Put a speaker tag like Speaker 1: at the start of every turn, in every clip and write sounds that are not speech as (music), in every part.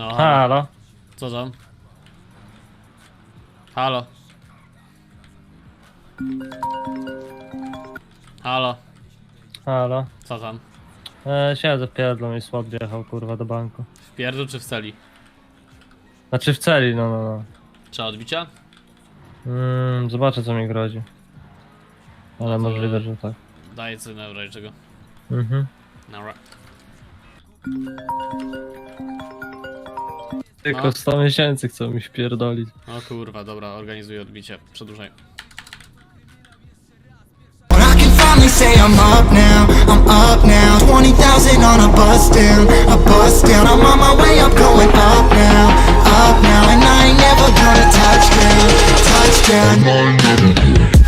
Speaker 1: No,
Speaker 2: Halo.
Speaker 1: co tam? Halo. Halo,
Speaker 2: Halo.
Speaker 1: co tam?
Speaker 2: E, siedzę w pierdlu i słab wjechał kurwa do banku.
Speaker 1: W pierdlu czy w celi?
Speaker 2: Znaczy w celi, no no no.
Speaker 1: Trzeba odbicia?
Speaker 2: Mm, zobaczę co mi grozi. Ale
Speaker 1: No to-
Speaker 2: możliwe, że tak.
Speaker 1: Daj co na czego.
Speaker 2: Mhm.
Speaker 1: Dobra.
Speaker 2: Tylko
Speaker 1: No.
Speaker 2: 100 miesięcy chcą mi wpierdolić.
Speaker 1: O kurwa, dobra, organizuję odbicie. Przedłużaj.
Speaker 3: When I can finally say I'm up now, I'm up now 20,000 on a bus down, a bus down I'm on my way up, going up now, up now And I ain't never gonna touch down, touch down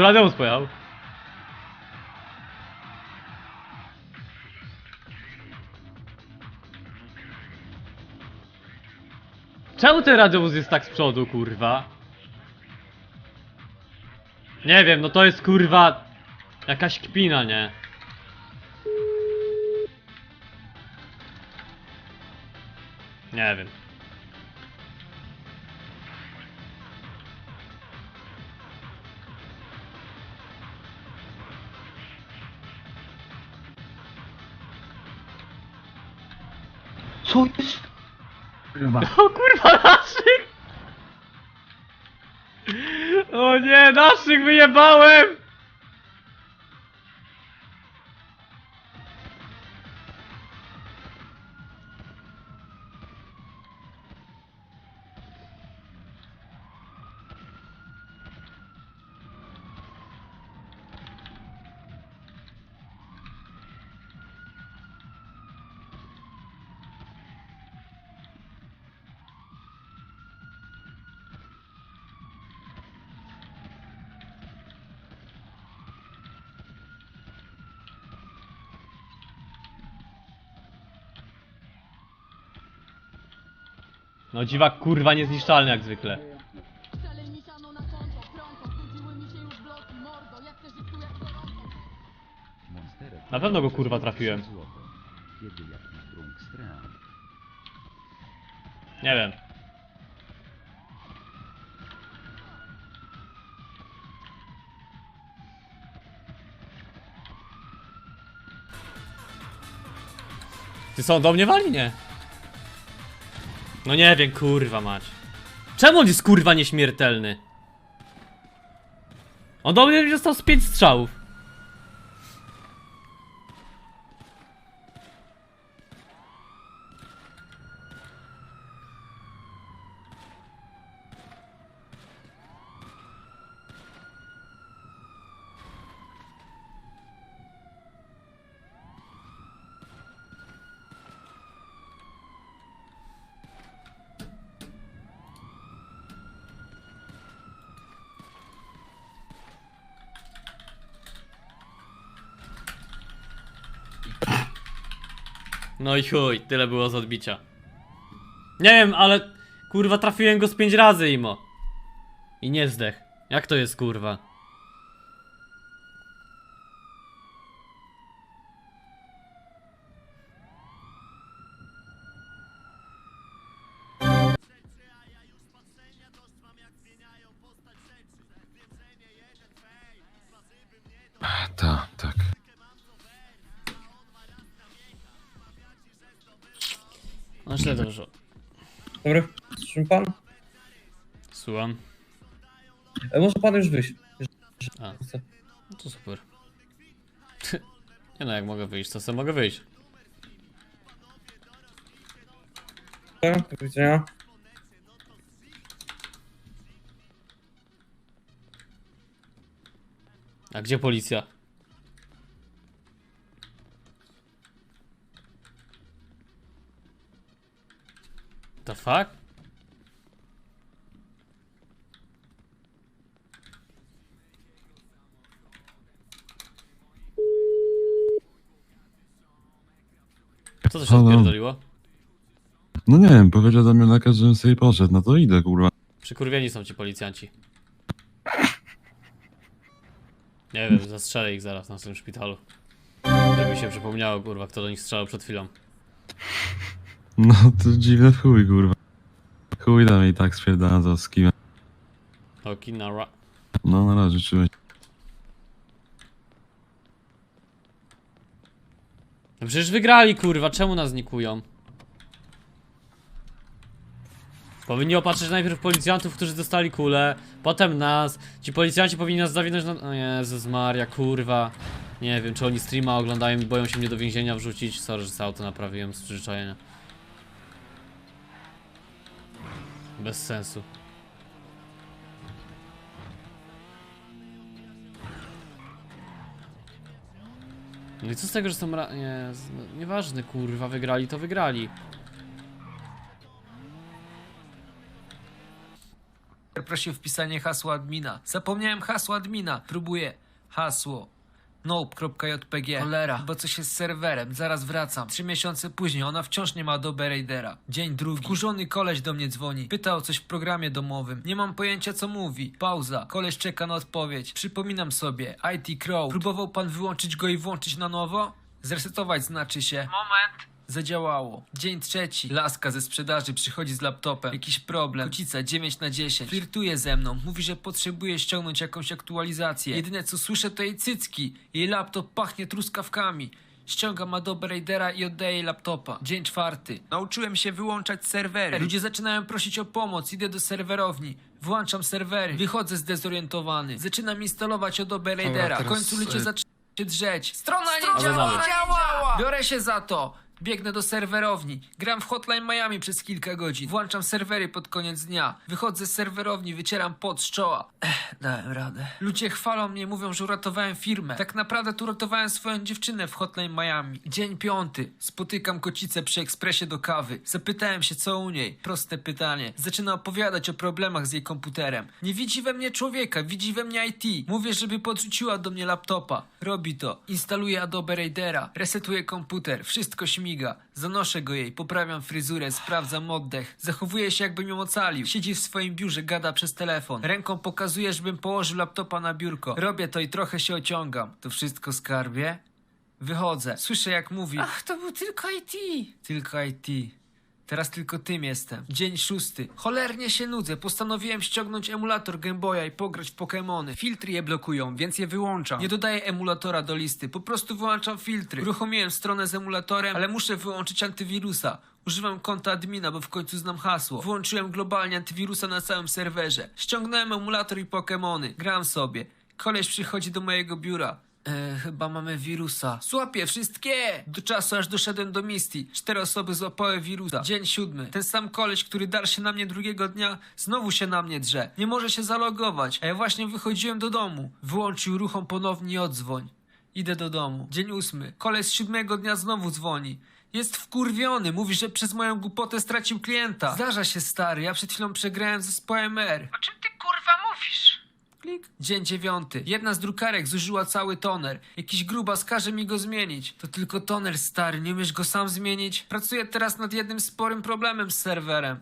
Speaker 1: Tu Radeusz pojechał. Czemu ten radiowóz jest tak z przodu, kurwa? Nie wiem, no to jest kurwa jakaś kpina, nie? Nie wiem.
Speaker 2: Kurwa. (laughs)
Speaker 1: O kurwa, naszych! O nie, naszych wyjebałem! No dziwak kurwa niezniszczalny jak zwykle.
Speaker 4: Na
Speaker 1: pewno go kurwa trafiłem. Nie wiem. Ty są do mnie wali, nie? No nie wiem, kurwa mać. Czemu on jest kurwa nieśmiertelny? On do mnie dostał z pięć strzałów. No i chuj, tyle było z odbicia. Nie wiem, ale kurwa trafiłem go z pięć razy imo. I nie zdech. Jak to jest kurwa? Źle to wyszło.
Speaker 5: Dobry, słyszy pan?
Speaker 1: Słucham.
Speaker 5: E, może pan już wyjść.
Speaker 1: A, no to super. (laughs) Nie no, jak mogę wyjść, to sobie mogę wyjść.
Speaker 5: Do widzenia.
Speaker 1: A gdzie policja? The fuck? Co to się
Speaker 6: Halo?
Speaker 1: odpierdoliło?
Speaker 6: No nie wiem, powiedział do mnie lekarz, żebym sobie poszedł, no to idę, kurwa.
Speaker 1: Przykurwieni są ci policjanci. Nie wiem, zastrzelę ich zaraz na tym szpitalu. Żeby mi się przypomniało, kurwa, kto do nich strzelał przed chwilą.
Speaker 6: No to dziwne w chuj, kurwa. Chuj tam i tak spierdala za z kim.
Speaker 1: Okinara.
Speaker 6: No na razie, trzymaj.
Speaker 1: No przecież wygrali, kurwa, czemu nas nikują? Powinni opatrzyć najpierw policjantów, którzy dostali kulę, potem nas. Ci policjanci powinni nas zawinąć na... O Jezus Maria, kurwa. Nie wiem, czy oni streama oglądają i boją się mnie do więzienia wrzucić. Sorry, że sobie auto naprawiłem z przyzwyczajenia. Bez sensu. No i co z tego, że są ra... Nie, no, nieważne, kurwa, wygrali to wygrali.
Speaker 7: Prosił wpisanie hasła admina. Zapomniałem hasła admina. Próbuję. Hasło. Nope.jpg Cholera, bo coś jest z serwerem, zaraz wracam. Trzy miesiące później, ona wciąż nie ma Adobe Raidera. Dzień drugi. Wkurzony koleś do mnie dzwoni. Pyta o coś w programie domowym. Nie mam pojęcia co mówi. Pauza. Koleś czeka na odpowiedź. Przypominam sobie. IT Crow. Próbował pan wyłączyć go i włączyć na nowo? Zresetować znaczy się. Moment. Zadziałało. Dzień trzeci. Laska ze sprzedaży przychodzi z laptopem. Jakiś problem. Kocica 9 na 10. Flirtuje ze mną. Mówi, że potrzebuje ściągnąć jakąś aktualizację. Jedyne co słyszę to jej cycki. Jej laptop pachnie truskawkami. Ściągam Adobe Raidera i oddaję jej laptopa. Dzień czwarty. Nauczyłem się wyłączać serwery. Ludzie zaczynają prosić o pomoc. Idę do serwerowni. Włączam serwery. Wychodzę zdezorientowany. Zaczynam instalować Adobe Raidera. W końcu ludzie zaczynają się drzeć. Strona nie działa!
Speaker 1: dalej.
Speaker 7: działa! Biorę się za to. Biegnę do serwerowni. Gram w Hotline Miami przez kilka godzin. Włączam serwery pod koniec dnia. Wychodzę z serwerowni, wycieram pot z czoła. Ech, dałem radę. Ludzie chwalą mnie, mówią, że uratowałem firmę. Tak naprawdę tu uratowałem swoją dziewczynę w Hotline Miami. Dzień piąty. Spotykam kocicę przy ekspresie do kawy. Zapytałem się, co u niej. Proste pytanie. Zaczyna opowiadać o problemach z jej komputerem. Nie widzi we mnie człowieka, widzi we mnie IT. Mówię, żeby podrzuciła do mnie laptopa. Robi to. Instaluje Adobe Raidera. Resetuje komputer. Wszystko Zanoszę go jej, poprawiam fryzurę, sprawdzam oddech. Zachowuje się jakbym ją ocalił. Siedzi w swoim biurze, gada przez telefon. Ręką pokazuje, żebym położył laptopa na biurko. Robię to i trochę się ociągam. To wszystko skarbie? Wychodzę. Słyszę jak mówi. Ach, to był tylko IT. Tylko IT. Teraz tylko tym jestem. Dzień szósty. Cholernie się nudzę. Postanowiłem ściągnąć emulator Game Boya i pograć w Pokémony. Filtry je blokują, więc je wyłączam. Nie dodaję emulatora do listy. Po prostu wyłączam filtry. Uruchomiłem stronę z emulatorem, ale muszę wyłączyć antywirusa. Używam konta admina, bo w końcu znam hasło. Włączyłem globalnie antywirusa na całym serwerze. Ściągnąłem emulator i Pokémony. Gram sobie. Koleś przychodzi do mojego biura. E, chyba mamy wirusa. Złapię wszystkie! Do czasu aż doszedłem do Misty. Cztery osoby złapały wirusa. Dzień siódmy. Ten sam koleś, który dar się na mnie drugiego dnia, znowu się na mnie drze. Nie może się zalogować, a ja właśnie wychodziłem do domu. Wyłączył ruchom ponownie odzwoń. Idę do domu. Dzień ósmy. Koleś z siódmego dnia znowu dzwoni. Jest wkurwiony, mówi, że przez moją głupotę stracił klienta. Zdarza się, stary, ja przed chwilą przegrałem z zespołem R. O czym ty kurwa mówisz? Dzień dziewiąty. Jedna z drukarek zużyła cały toner. Jakiś grubas każe mi go zmienić. To tylko toner, stary, nie umiesz go sam zmienić? Pracuję teraz nad jednym sporym problemem z serwerem.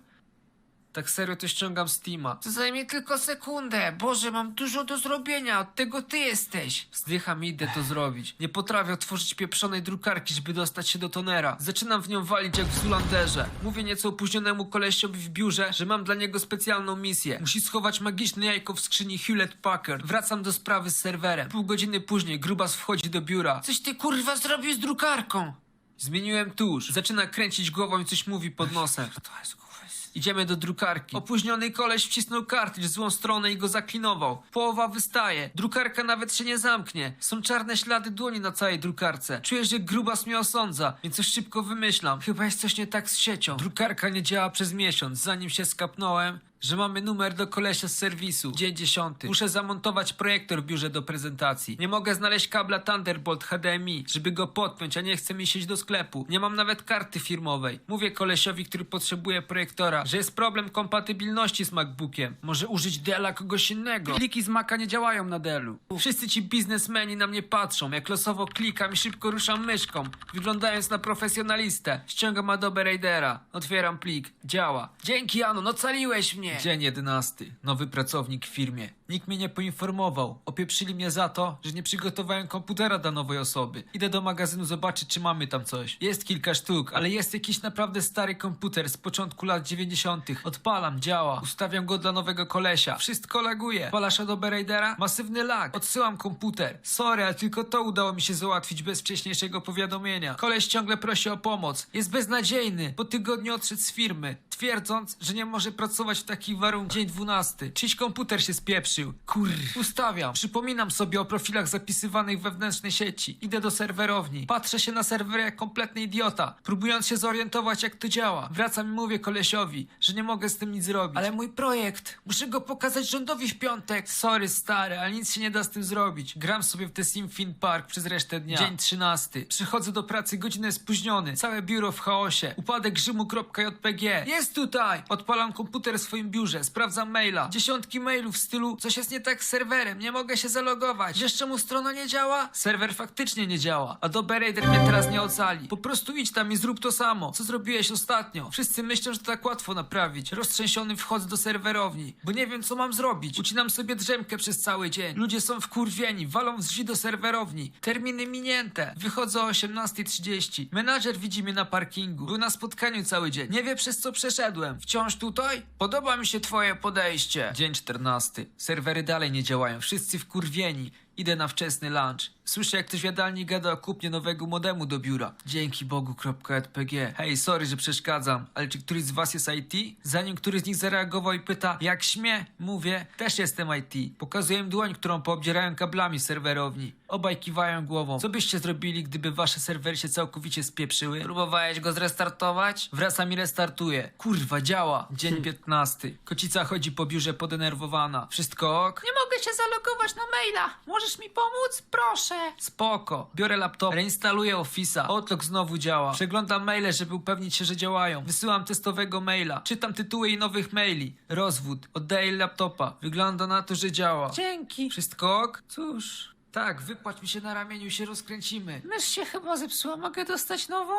Speaker 7: Tak serio to ściągam Steama. To zajmie tylko sekundę. Boże, mam dużo do zrobienia. Od tego ty jesteś. Wzdycham i idę to zrobić. Nie potrafię otworzyć pieprzonej drukarki, żeby dostać się do tonera. Zaczynam w nią walić jak w Zulanderze. Mówię nieco opóźnionemu kolesiowi w biurze, że mam dla niego specjalną misję. Musi schować magiczne jajko w skrzyni Hewlett Packard. Wracam do sprawy z serwerem. Pół godziny później grubas wchodzi do biura. Coś ty kurwa zrobił z drukarką. Zmieniłem tusz. Zaczyna kręcić głową i coś mówi pod nosem. To jest kurwa Idziemy do drukarki. Opóźniony koleś wcisnął kartridż w złą stronę i go zaklinował. Połowa wystaje. Drukarka nawet się nie zamknie. Są czarne ślady dłoni na całej drukarce. Czuję, że grubas mnie osądza, więc coś szybko wymyślam. Chyba jest coś nie tak z siecią. Drukarka nie działa przez miesiąc. Zanim się skapnąłem, że mamy numer do kolesia z serwisu. Dzień dziesiąty. Muszę zamontować projektor w biurze do prezentacji. Nie mogę znaleźć kabla Thunderbolt HDMI, żeby go podpiąć, a nie chce mi się iść do sklepu. Nie mam nawet karty firmowej. Mówię kolesiowi, który potrzebuje projektora, że jest problem kompatybilności z MacBookiem. Może użyć Della kogoś innego. Kliki z Maca nie działają na Dellu. Wszyscy ci biznesmeni na mnie patrzą, jak losowo klikam i szybko ruszam myszką, wyglądając na profesjonalistę. Ściągam Adobe Raidera, otwieram plik, działa. Dzięki Anon, ocaliłeś mnie! Dzień jedenasty. Nowy pracownik w firmie. Nikt mnie nie poinformował. Opieprzyli mnie za to, że nie przygotowałem komputera dla nowej osoby. Idę do magazynu zobaczyć, czy mamy tam coś. Jest kilka sztuk, ale jest jakiś naprawdę stary komputer z początku lat 90. Odpalam, działa. Ustawiam go dla nowego kolesia. Wszystko laguje. Odpalasz Adobe Raidera? Masywny lag. Odsyłam komputer. Sorry, ale tylko to udało mi się załatwić bez wcześniejszego powiadomienia. Koleś ciągle prosi o pomoc. Jest beznadziejny. Po tygodniu odszedł z firmy. Twierdząc, że nie może pracować w warunkach. Dzień 12. Czyś komputer się spieprzył. Kur. Ustawiam. Przypominam sobie o profilach zapisywanych wewnętrznej sieci. Idę do serwerowni. Patrzę się na serwer jak kompletny idiota. Próbując się zorientować jak to działa. Wracam i mówię kolesiowi, że nie mogę z tym nic zrobić. Ale mój projekt. Muszę go pokazać rządowi w piątek. Sorry stary, ale nic się nie da z tym zrobić. Gram sobie w The Sim Fin Park przez resztę dnia. Dzień 13. Przychodzę do pracy godzinę spóźniony. Całe biuro w chaosie. Upadek Rzymu.jpg. Jest tutaj! Odpalam komputer w biurze, sprawdzam maila. Dziesiątki mailów w stylu coś jest nie tak z serwerem, nie mogę się zalogować. Wiesz czemu strona nie działa? Serwer faktycznie nie działa. Adobe Raider mnie teraz nie ocali. Po prostu idź tam i zrób to samo. Co zrobiłeś ostatnio? Wszyscy myślą, że to tak łatwo naprawić. Roztrzęsiony wchodzę do serwerowni, bo nie wiem co mam zrobić. Ucinam sobie drzemkę przez cały dzień. Ludzie są wkurwieni, walą z drzwi do serwerowni. Terminy minięte. Wychodzę o 18.30. Menadżer widzi mnie na parkingu. Był na spotkaniu cały dzień. Nie wie przez co przeszedłem. Wciąż tutaj? Podoba mi się twoje podejście. Dzień 14. Serwery dalej nie działają. Wszyscy wkurwieni. Idę na wczesny lunch. Słyszę, jak ktoś w jadalni gada o kupnie nowego modemu do biura. Dzięki Bogu.jpg. Hej, sorry, że przeszkadzam, ale czy któryś z was jest IT? Zanim któryś z nich zareagował i pyta, jak śmie? Mówię, też jestem IT. Pokazuję im dłoń, którą poobdzierają kablami serwerowni. Obaj kiwają głową. Co byście zrobili, gdyby wasze serwery się całkowicie spieprzyły? Próbowałeś go zrestartować? Wracam i restartuję. Kurwa, działa. Dzień 15. Kocica chodzi po biurze podenerwowana. Wszystko ok? Nie mogę się zalogować na maila. Możesz mi pomóc? Proszę. Spoko. Biorę laptop, reinstaluję Office'a. Outlook znowu działa. Przeglądam maile, żeby upewnić się, że działają. Wysyłam testowego maila. Czytam tytuły i nowych maili. Rozwód. Oddaję laptopa. Wygląda na to, że działa. Dzięki. Wszystko ok? Cóż... Tak, wypłać mi się na ramieniu się rozkręcimy. Mysz się chyba zepsuła, mogę dostać nową?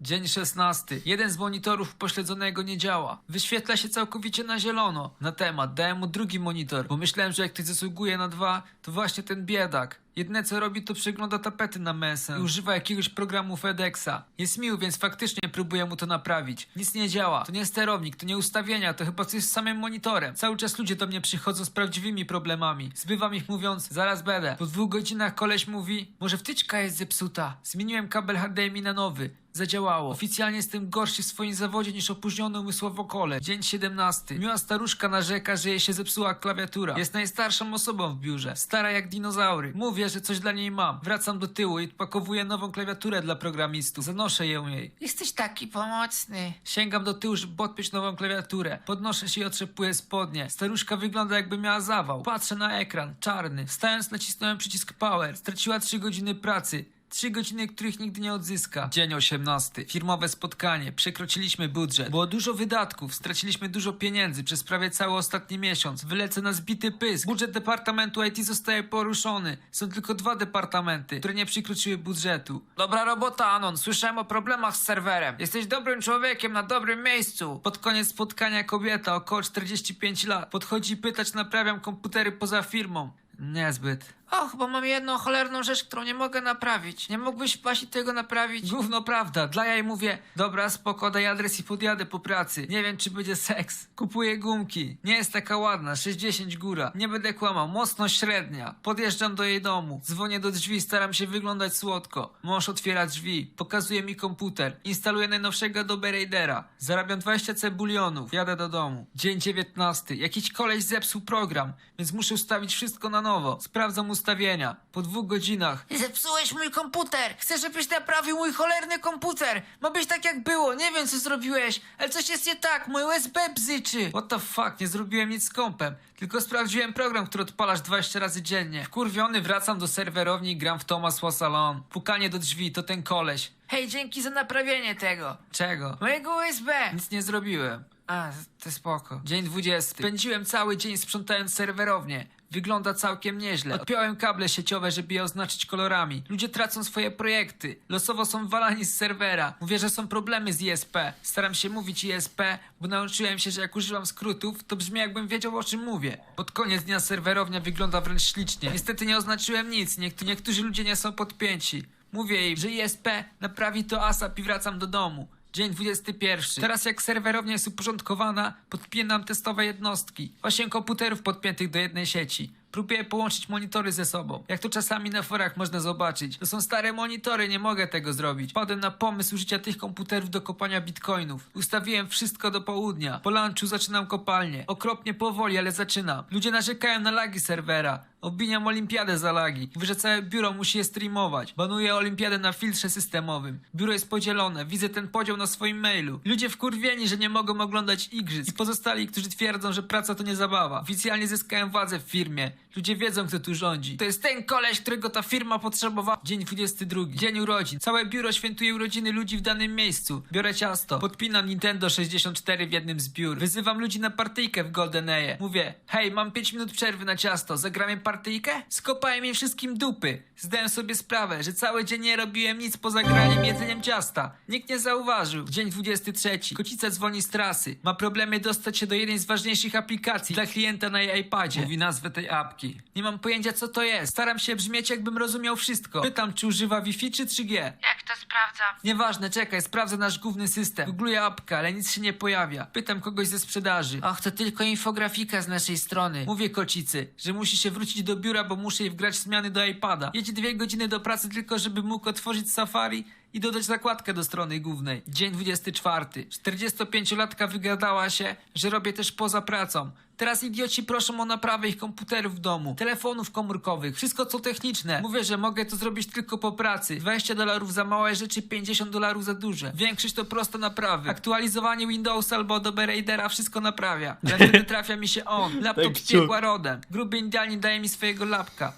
Speaker 7: Dzień 16. Jeden z monitorów pośledzonego nie działa. Wyświetla się całkowicie na zielono. Na temat. Dałem mu drugi monitor, bo myślałem, że jak ktoś zasługuje na dwa, to właśnie ten biedak. Jedne co robi, to przegląda tapety na mesę i używa jakiegoś programu FedExa. Jest miły, więc faktycznie próbuję mu to naprawić. Nic nie działa. To nie sterownik, to nie ustawienia, to chyba coś z samym monitorem. Cały czas ludzie do mnie przychodzą z prawdziwymi problemami. Zbywam ich mówiąc, zaraz będę. Po dwóch godzinach koleś mówi, może wtyczka jest zepsuta. Zmieniłem kabel HDMI na nowy. Zadziałało. Oficjalnie jestem gorszy w swoim zawodzie niż opóźniony umysłowo kole. Dzień 17. Miła staruszka narzeka, że jej się zepsuła klawiatura. Jest najstarszą osobą w biurze. Stara jak dinozaury. Mówię, że coś dla niej mam. Wracam do tyłu i odpakowuję nową klawiaturę dla programistów. Zanoszę ją jej. Jesteś taki pomocny. Sięgam do tyłu, żeby podpiąć nową klawiaturę. Podnoszę się i otrzepuję spodnie. Staruszka wygląda jakby miała zawał. Patrzę na ekran. Czarny. Wstając nacisnąłem przycisk power. Straciła 3 godziny pracy. Trzy godziny, których nigdy nie odzyska. Dzień 18. Firmowe spotkanie. Przekroczyliśmy budżet. Było dużo wydatków. Straciliśmy dużo pieniędzy przez prawie cały ostatni miesiąc. Wylecę na zbity pysk. Budżet departamentu IT zostaje poruszony. Są tylko dwa departamenty, które nie przekroczyły budżetu. Dobra robota, Anon. Słyszałem o problemach z serwerem. Jesteś dobrym człowiekiem na dobrym miejscu. Pod koniec spotkania kobieta, około 45 lat, podchodzi i pyta, czy naprawiam komputery poza firmą. Niezbyt. Och, bo mam jedną cholerną rzecz, którą nie mogę naprawić. Nie mógłbyś Basi tego naprawić? Gówno prawda. Dla jej mówię, dobra, spoko, daj adres i podjadę po pracy. Nie wiem, czy będzie seks. Kupuję gumki. Nie jest taka ładna, 60 góra. Nie będę kłamał, mocno średnia. Podjeżdżam do jej domu. Dzwonię do drzwi, staram się wyglądać słodko. Mąż otwiera drzwi, pokazuje mi komputer. Instaluję najnowszego Adobe Raidera. Zarabiam 20 cebulionów. Jadę do domu. Dzień 19. Jakiś koleś zepsuł program, więc muszę ustawić wszystko na nowo. Sprawdzam ustawienia. Po dwóch godzinach. Zepsułeś mój komputer! Chcę, żebyś naprawił mój cholerny komputer! Ma być tak jak było, nie wiem co zrobiłeś, ale coś jest nie tak, mój USB bzyczy! What the fuck, nie zrobiłem nic z kompem. Tylko sprawdziłem program, który odpalasz 20 razy dziennie. Wkurwiony wracam do serwerowni i gram w Thomas Was Alone. Pukanie do drzwi, to ten koleś. Hej, dzięki za naprawienie tego. Czego? Mojego USB! Nic nie zrobiłem. A, to spoko. Dzień 20. Spędziłem cały dzień sprzątając serwerownię. Wygląda całkiem nieźle. Odpiąłem kable sieciowe, żeby je oznaczyć kolorami. Ludzie tracą swoje projekty. Losowo są walani z serwera. Mówię, że są problemy z ISP. Staram się mówić ISP, bo nauczyłem się, że jak używam skrótów, to brzmi jakbym wiedział o czym mówię. Pod koniec dnia serwerownia wygląda wręcz ślicznie. Niestety nie oznaczyłem nic. Niektórzy, niektórzy ludzie nie są podpięci. Mówię jej, że ISP naprawi to ASAP i wracam do domu. Dzień 21. Teraz jak serwerownia jest uporządkowana, podpinam testowe jednostki. 8 komputerów podpiętych do jednej sieci. Próbuję połączyć monitory ze sobą. Jak to czasami na forach można zobaczyć. To są stare monitory, nie mogę tego zrobić. Padłem na pomysł użycia tych komputerów do kopania bitcoinów. Ustawiłem wszystko do południa. Po lunchu zaczynam kopalnię. Okropnie powoli, ale zaczynam. Ludzie narzekają na lagi serwera. Obwiniam olimpiadę za lagi. Mówię, że całe biuro musi je streamować. Banuję olimpiadę na filtrze systemowym. Biuro jest podzielone. Widzę ten podział na swoim mailu. Ludzie wkurwieni, że nie mogą oglądać igrzysk. I pozostali, którzy twierdzą, że praca to nie zabawa. Oficjalnie zyskałem władzę w firmie. Ludzie wiedzą, kto tu rządzi. To jest ten koleś, którego ta firma potrzebowała. Dzień 22. Dzień urodzin. Całe biuro świętuje urodziny ludzi w danym miejscu. Biorę ciasto. Podpinam Nintendo 64 w jednym z biur. Wyzywam ludzi na partyjkę w Golden. Mówię, hej, mam 5 minut przerwy na ciasto. Zagramy partyjkę? Skopałem im wszystkim dupy. Zdałem sobie sprawę, że cały dzień nie robiłem nic poza graniem i jedzeniem ciasta. Nikt nie zauważył. Dzień 23. Kocica dzwoni z trasy. Ma problemy dostać się do jednej z ważniejszych aplikacji dla klienta na jej iPadzie. Mówi nazwę tej apki. Nie mam pojęcia co to jest. Staram się brzmieć jakbym rozumiał wszystko. Pytam czy używa Wi-Fi czy 3G.
Speaker 8: Jak to sprawdzam?
Speaker 7: Nieważne, czekaj, sprawdzę nasz główny system. Googluję apkę, ale nic się nie pojawia. Pytam kogoś ze sprzedaży. Ach, to tylko infografika z naszej strony. Mówię kocicy, że musi się wrócić do biura, bo muszę jej wgrać zmiany do iPada. Jedzie dwie godziny do pracy tylko, żeby mógł otworzyć Safari i dodać zakładkę do strony głównej. Dzień 24. 45-latka wygadała się, że robię też poza pracą. Teraz idioci proszą o naprawę ich komputerów w domu, telefonów komórkowych, wszystko co techniczne. Mówię, że mogę to zrobić tylko po pracy. 20 dolarów za małe rzeczy, 50 dolarów za duże. Większość to proste naprawy. Aktualizowanie Windowsa albo Adobe Raidera wszystko naprawia. (laughs) Wtedy trafia mi się on. Laptop z piekła rodem. Gruby Indianin daje mi swojego lapka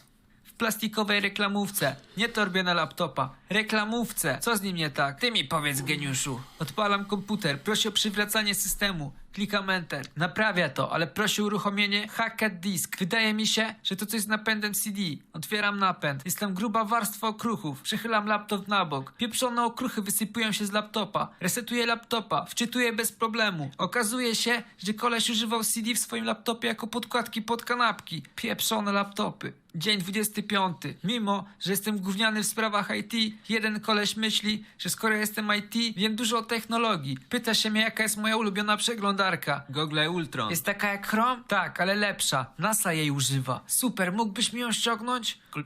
Speaker 7: w plastikowej reklamówce. Nie torbie na laptopa. Reklamówce. Co z nim nie tak? Ty mi powiedz, geniuszu. Odpalam komputer. Prosi o przywracanie systemu. Klikam Enter. Naprawia to, ale prosi uruchomienie Hacked Disk. Wydaje mi się, że to coś z napędem CD. Otwieram napęd. Jest tam gruba warstwa okruchów. Przechylam laptop na bok. Pieprzone okruchy wysypują się z laptopa. Resetuję laptopa. Wczytuję bez problemu. Okazuje się, że koleś używał CD w swoim laptopie jako podkładki pod kanapki. Pieprzone laptopy. Dzień 25. Mimo, że jestem gówniany w sprawach IT, jeden koleś myśli, że skoro jestem IT, wiem dużo o technologii. Pyta się mnie, jaka jest moja ulubiona przeglądarka. Google Ultron. Jest taka jak Chrome? Tak, ale lepsza. NASA jej używa. Super, mógłbyś mi ją ściągnąć? Kl-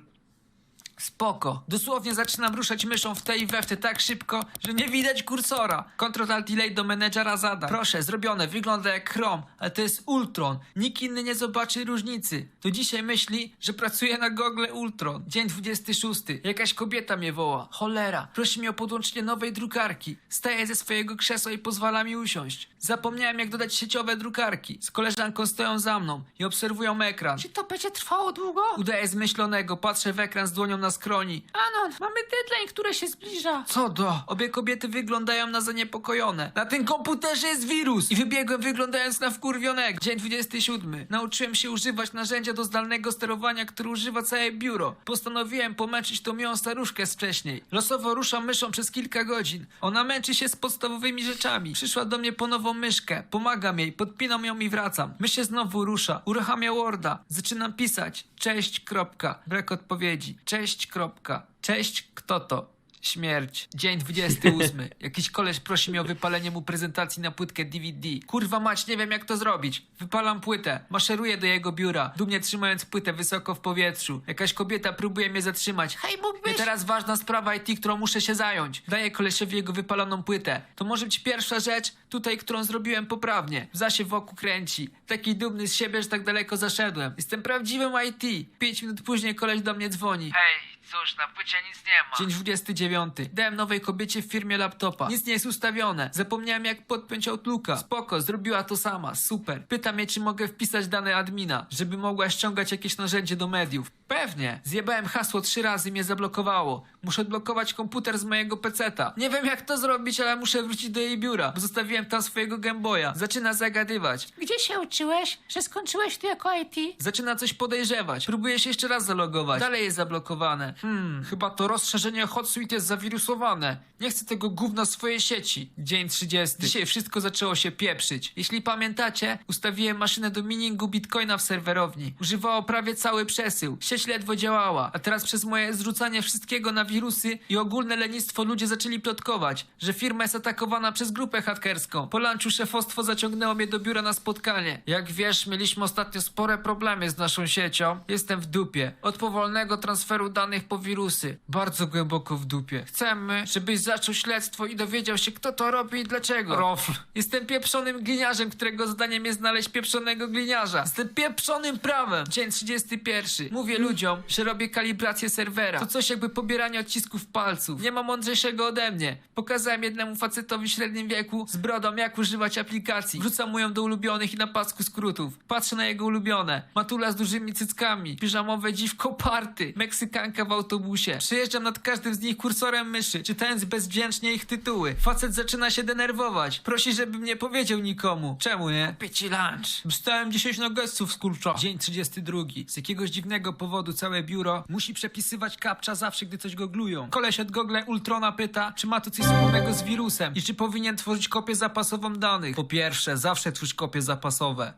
Speaker 7: Spoko. Dosłownie zaczynam ruszać myszą w te i we w te tak szybko, że nie widać kursora. Ctrl Alt Delay do menedżera zadań. Proszę, zrobione, wygląda jak Chrome, ale to jest Ultron. Nikt inny nie zobaczy różnicy. To dzisiaj myśli, że pracuje na Google Ultron. Dzień 26. Jakaś kobieta mnie woła. Cholera. Prosi mnie o podłączenie nowej drukarki. Staję ze swojego krzesła i pozwala mi usiąść. Zapomniałem jak dodać sieciowe drukarki. Z koleżanką stoją za mną i obserwują ekran. Czy to będzie trwało długo? Udaję zmyślonego, patrzę w ekran z dłonią na na skroni. Anon, mamy deadline, który się zbliża. Co do? Obie kobiety wyglądają na zaniepokojone. Na tym komputerze jest wirus! I wybiegłem wyglądając na wkurwionego. Dzień 27. Nauczyłem się używać narzędzia do zdalnego sterowania, które używa całe biuro. Postanowiłem pomęczyć tą miłą staruszkę z wcześniej. Losowo ruszam myszą przez kilka godzin. Ona męczy się z podstawowymi rzeczami. Przyszła do mnie po nową myszkę. Pomagam jej, podpinam ją i wracam. Mysz się znowu rusza. Uruchamia Worda. Zaczynam pisać. Cześć, kropka. Brak odpowiedzi. Cześć, kropka. Cześć, kto to? Śmierć. Dzień 28. (laughs) Jakiś koleś prosi mnie o wypalenie mu prezentacji na płytkę DVD. Kurwa mać, nie wiem jak to zrobić. Wypalam płytę. Maszeruję do jego biura, dumnie trzymając płytę wysoko w powietrzu. Jakaś kobieta próbuje mnie zatrzymać. Hej, mógłbyś... I teraz ważna sprawa IT, którą muszę się zająć. Daję kolesiowi jego wypaloną płytę. To może być pierwsza rzecz tutaj, którą zrobiłem poprawnie. Wza się wokół kręci. Taki dumny z siebie, że tak daleko zaszedłem. Jestem prawdziwym IT. Pięć minut później koleś do mnie dzwoni. Hej, cóż, na płycie nic nie ma. Dzień 29. Dałem nowej kobiecie w firmie laptopa. Nic nie jest ustawione. Zapomniałem jak podpiąć Outlooka. Spoko, zrobiła to sama. Super. Pyta mnie, czy mogę wpisać dane admina, żeby mogła ściągać jakieś narzędzie do mediów. Pewnie. Zjebałem hasło trzy razy i mnie zablokowało. Muszę odblokować komputer z mojego peceta. Nie wiem jak to zrobić, ale muszę wrócić do jej biura, bo zostawiłem tam swojego Gameboya. Zaczyna zagadywać. Gdzie się uczyłeś? Że skończyłeś tu jako IT? Zaczyna coś podejrzewać. Próbuje się jeszcze raz zalogować. Dalej jest zablokowane. Hmm, chyba to rozszerzenie HotSuite jest zawirusowane. Nie chcę tego gówna swojej sieci. Dzień 30. Dzisiaj wszystko zaczęło się pieprzyć. Jeśli pamiętacie, ustawiłem maszynę do miningu bitcoina w serwerowni. Używało prawie cały przesył. Sieć ledwo działała, a teraz przez moje zrzucanie wszystkiego na wirusy i ogólne lenistwo ludzie zaczęli plotkować, że firma jest atakowana przez grupę hakerską. Po lunchu szefostwo zaciągnęło mnie do biura na spotkanie. Jak wiesz, mieliśmy ostatnio spore problemy z naszą siecią. Jestem w dupie. Od powolnego transferu danych po wirusy. Bardzo głęboko w dupie. Chcemy, żebyś zaczął śledztwo i dowiedział się, kto to robi i dlaczego. Rofl. Jestem pieprzonym gliniarzem, którego zadaniem jest znaleźć pieprzonego gliniarza. Jestem pieprzonym prawem. Dzień 31. Mówię ludziom, że robię kalibrację serwera. To coś jakby pobieranie odcisków palców. Nie ma mądrzejszego ode mnie. Pokazałem jednemu facetowi w średnim wieku z brodą, jak używać aplikacji. Wrzucam mu ją do ulubionych i na pasku skrótów. Patrzę na jego ulubione. Matula z dużymi cyckami, piżamowe dziwko party, Meksykanka w autobusie. Przejeżdżam nad każdym z nich kursorem myszy, czytając bezwdzięcznie ich tytuły. Facet zaczyna się denerwować. Prosi, żebym nie powiedział nikomu. Czemu nie? Kupię ci lunch. Dostałem 10 nuggetsów z kurcza. Dzień 32. Z jakiegoś dziwnego powodu całe biuro musi przepisywać kapcza zawsze, gdy coś goglują. Koleś od Google Ultrona pyta, czy ma to coś wspólnego z wirusem i czy powinien tworzyć kopię zapasową danych. Po pierwsze, zawsze twórz kopie zapasowe.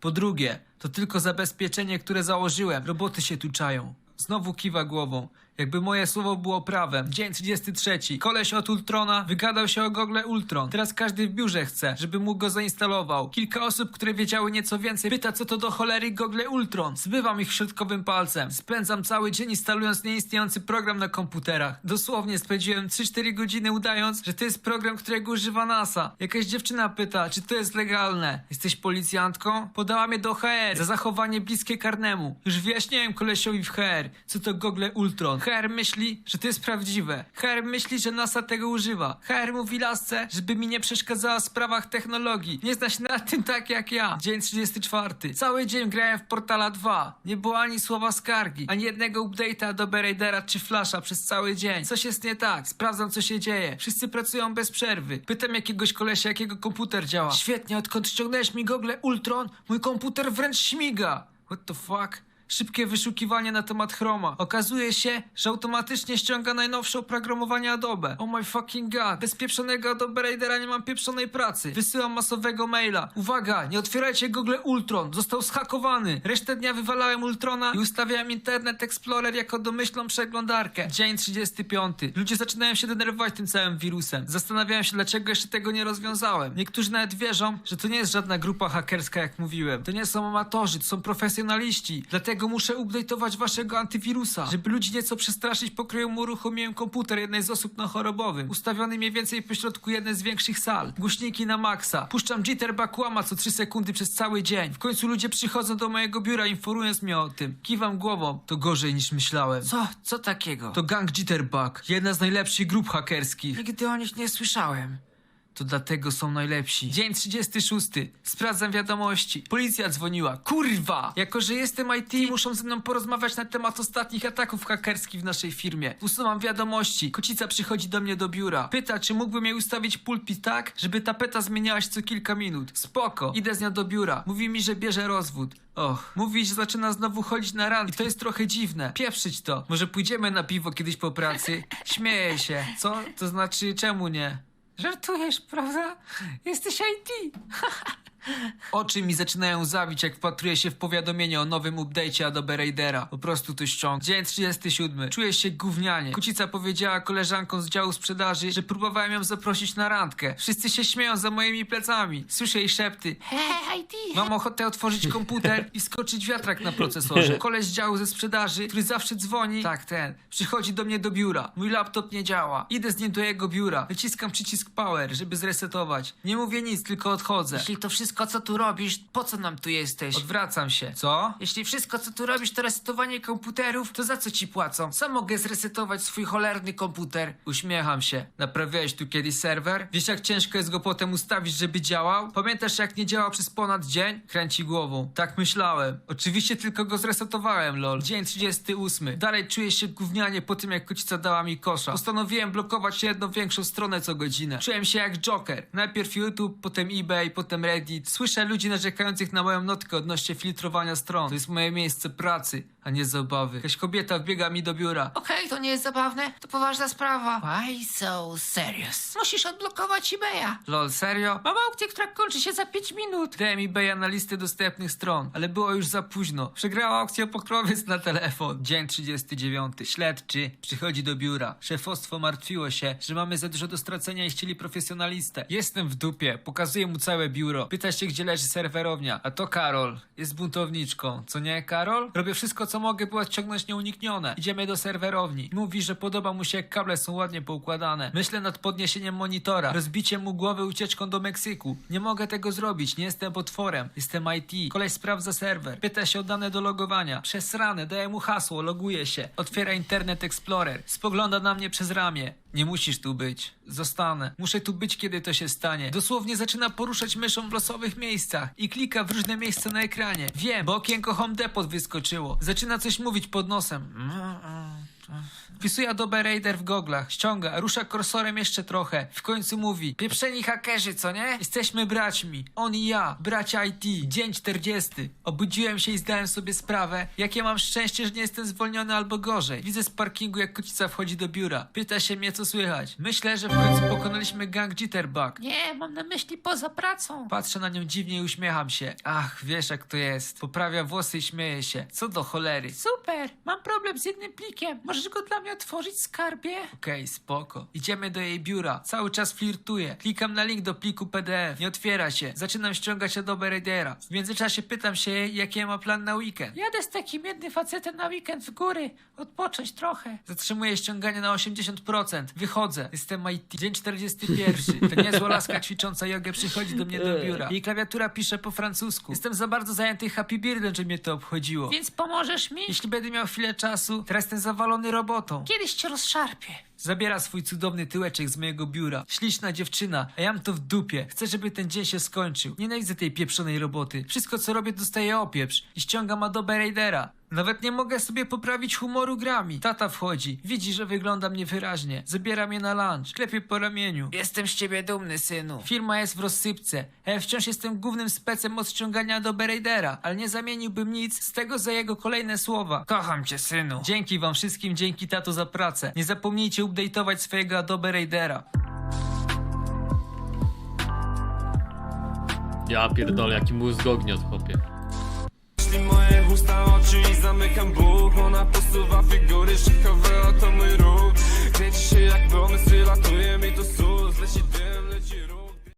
Speaker 7: Po drugie, to tylko zabezpieczenie, które założyłem. Roboty się tu czają. Znowu kiwa głową. Jakby moje słowo było prawem. Dzień 33. Koleś od Ultrona wygadał się o Google Ultron. Teraz każdy w biurze chce, żeby mógł go zainstalował. Kilka osób, które wiedziały nieco więcej, pyta co to do cholery Google Ultron. Zbywam ich środkowym palcem. Spędzam cały dzień instalując nieistniejący program na komputerach. Dosłownie spędziłem 3-4 godziny udając, że to jest program, którego używa NASA. Jakaś dziewczyna pyta, czy to jest legalne. Jesteś policjantką? Podała mnie do HR za zachowanie bliskie karnemu. Już wyjaśniałem kolesiowi w HR, co to Google Ultron. HR myśli, że to jest prawdziwe. HR myśli, że NASA tego używa. HR mówi lasce, żeby mi nie przeszkadzała w sprawach technologii. Nie zna się na tym tak jak ja. Dzień 34. Cały dzień grałem w Portala 2. Nie było ani słowa skargi, ani jednego update'a Adobe Raidera czy Flasha przez cały dzień. Coś jest nie tak. Sprawdzam co się dzieje. Wszyscy pracują bez przerwy. Pytam jakiegoś kolesia, jakiego komputer działa. Świetnie, odkąd ściągnąłeś mi Google Ultron, mój komputer wręcz śmiga. What the fuck? Szybkie wyszukiwanie na temat Chroma. Okazuje się, że automatycznie ściąga najnowsze oprogramowanie Adobe. Oh my fucking god. Bez pieprzonego Adobe Raidera nie mam pieprzonej pracy. Wysyłam masowego maila. Uwaga, nie otwierajcie Google Ultron. Został zhakowany. Resztę dnia wywalałem Ultrona i ustawiałem Internet Explorer jako domyślną przeglądarkę. Dzień 35. Ludzie zaczynają się denerwować tym całym wirusem. Zastanawiają się, dlaczego jeszcze tego nie rozwiązałem. Niektórzy nawet wierzą, że to nie jest żadna grupa hakerska, jak mówiłem. To nie są amatorzy, to są profesjonaliści. Dlatego muszę update'ować waszego antywirusa. Żeby ludzi nieco przestraszyć, pokryją uruchomiłem komputer jednej z osób na chorobowym. Ustawiony mniej więcej pośrodku jednej z większych sal. Głośniki na maksa. Puszczam jitterbug łama co 3 sekundy przez cały dzień. W końcu ludzie przychodzą do mojego biura, informując mnie o tym. Kiwam głową. To gorzej niż myślałem. Co? Co takiego? To gang jitterbug. Jedna z najlepszych grup hakerskich. Nigdy o nich nie słyszałem. To dlatego są najlepsi. Dzień 36. Sprawdzam wiadomości. Policja dzwoniła. Kurwa! Jako, że jestem IT, muszą ze mną porozmawiać na temat ostatnich ataków hakerskich w naszej firmie. Usuwam wiadomości. Kocica przychodzi do mnie do biura. Pyta, czy mógłbym jej ustawić pulpit tak, żeby tapeta zmieniała się co kilka minut. Spoko. Idę z nią do biura. Mówi mi, że bierze rozwód. Och, mówi, że zaczyna znowu chodzić na rand i to jest trochę dziwne. Pieprzyć to. Może pójdziemy na piwo kiedyś po pracy? Śmieję się. Co? To znaczy, czemu nie? Żartujesz, prawda? Jesteś IT. (laughs) Oczy mi zaczynają zawić, jak wpatruję się w powiadomienie o nowym update'cie Adobe Raidera. Po prostu to ściąg. Dzień 37. Czuję się gównianie. Kucica powiedziała koleżankom z działu sprzedaży, że próbowałem ją zaprosić na randkę. Wszyscy się śmieją za moimi plecami. Słyszę jej szepty.
Speaker 4: Hej, IT!
Speaker 7: Mam ochotę otworzyć komputer i skoczyć wiatrak na procesorze. (laughs) Koleś z działu ze sprzedaży, który zawsze dzwoni, tak ten, przychodzi do mnie do biura. Mój laptop nie działa. Idę z nim do jego biura. Wyciskam przycisk power, żeby zresetować. Nie mówię nic, tylko odchodzę. Jeśli to wszystko, co tu robisz, po co nam tu jesteś? Odwracam się. Co? Jeśli wszystko, co tu robisz, to resetowanie komputerów, to za co ci płacą? Sam mogę zresetować swój cholerny komputer. Uśmiecham się. Naprawiałeś tu kiedyś serwer? Wiesz, jak ciężko jest go potem ustawić, żeby działał? Pamiętasz, jak nie działał przez ponad dzień? Kręci głową. Tak myślałem. Oczywiście tylko go zresetowałem, lol. Dzień 38. Dalej czuję się gównianie po tym, jak kocica dała mi kosza. Postanowiłem blokować jedną większą stronę co godzinę. Czułem się jak Joker. Najpierw YouTube, potem eBay, potem Reddit. Słyszę ludzi narzekających na moją notkę odnośnie filtrowania stron. To jest moje miejsce pracy, a nie zabawy. Jakaś kobieta wbiega mi do biura. Okej, to nie jest zabawne, to poważna sprawa. Why so serious? Musisz odblokować eBaya. Lol, serio? Mam aukcję, która kończy się za 5 minut. Dałem eBaya na listę dostępnych stron, ale było już za późno. Przegrała aukcję pokrowiec na telefon. Dzień 39. Śledczy przychodzi do biura. Szefostwo martwiło się, że mamy za dużo do stracenia i chcieli profesjonalistę. Jestem w dupie, pokazuję mu całe biuro. Pyta się, gdzie leży serwerownia. A to Karol. Jest buntowniczką. Co nie, Karol? Robię wszystko, co mogę, by odciągnąć nieuniknione. Idziemy do serwerowni. Mówi, że podoba mu się, jak kable są ładnie poukładane. Myślę nad podniesieniem monitora, rozbiciem mu głowy ucieczką do Meksyku. Nie mogę tego zrobić, nie jestem potworem. Jestem IT. Koleś sprawdza serwer. Pyta się o dane do logowania. Przesrane, daję mu hasło, loguje się. Otwiera Internet Explorer. Spogląda na mnie przez ramię. Nie musisz tu być. Zostanę. Muszę tu być, kiedy to się stanie. Dosłownie zaczyna poruszać myszą w losowych miejscach i klika w różne miejsca na ekranie. Wiem, bo okienko Home Depot wyskoczyło. Zaczyna coś mówić pod nosem. Wpisuje Adobe Raider w goglach, ściąga, rusza kursorem jeszcze trochę. W końcu mówi: Pieprzeni hakerzy, co nie? Jesteśmy braćmi. On i ja, bracia IT. Dzień 40. Obudziłem się i zdałem sobie sprawę, jakie mam szczęście, że nie jestem zwolniony albo gorzej. Widzę z parkingu, jak kocica wchodzi do biura. Pyta się mnie, co słychać. Myślę, że w końcu pokonaliśmy gang Jitterbug. Nie, mam na myśli poza pracą. Patrzę na nią dziwnie i uśmiecham się. Ach, wiesz jak to jest. Poprawia włosy i śmieje się. Co do cholery. Super, mam problem z jednym plikiem. Możesz go dla mnie otworzyć, skarbie? Okej, spoko. Idziemy do jej biura. Cały czas flirtuję. Klikam na link do pliku PDF. Nie otwiera się. Zaczynam ściągać Adobe Raidera. W międzyczasie pytam się jej, jaki ma plan na weekend. Jadę z takim jednym facetem na weekend w góry. Odpocząć trochę. Zatrzymuję ściąganie na 80%. Wychodzę. Jestem IT. Dzień 41. Ta niezła laska ćwicząca jogę przychodzi do mnie do biura. Jej klawiatura pisze po francusku. Jestem za bardzo zajęty happy beardem, żeby mnie to obchodziło. Więc pomożesz mi? Jeśli będę miał chwilę czasu, teraz jestem zawalony robotą. Kiedyś cię rozszarpię. Zabiera swój cudowny tyłeczek z mojego biura. Śliczna dziewczyna, a ja mam to w dupie. Chcę, żeby ten dzień się skończył. Nienawidzę tej pieprzonej roboty. Wszystko, co robię, dostaję opieprz. I ściągam Adobe Raidera. Nawet nie mogę sobie poprawić humoru grami. Tata wchodzi, widzi, że wyglądam niewyraźnie. Zabiera mnie na lunch, klepie po ramieniu. Jestem z ciebie dumny, synu. Firma jest w rozsypce, a ja wciąż jestem głównym specem od ściągania Adobe Raidera, ale nie zamieniłbym nic z tego za jego kolejne słowa. Kocham cię, synu. Dzięki wam wszystkim, dzięki tato za pracę. Nie zapomnijcie update'ować swojego Adobe Raidera.
Speaker 1: Ja pierdolę, jaki mózg ogniot, chłopie
Speaker 8: i moje usta, oczy i zamykam Bóg Ona posuwa figury szykowe, to mój ruch. Kręci się jak pomysł, latuje mi tu sus, leci dym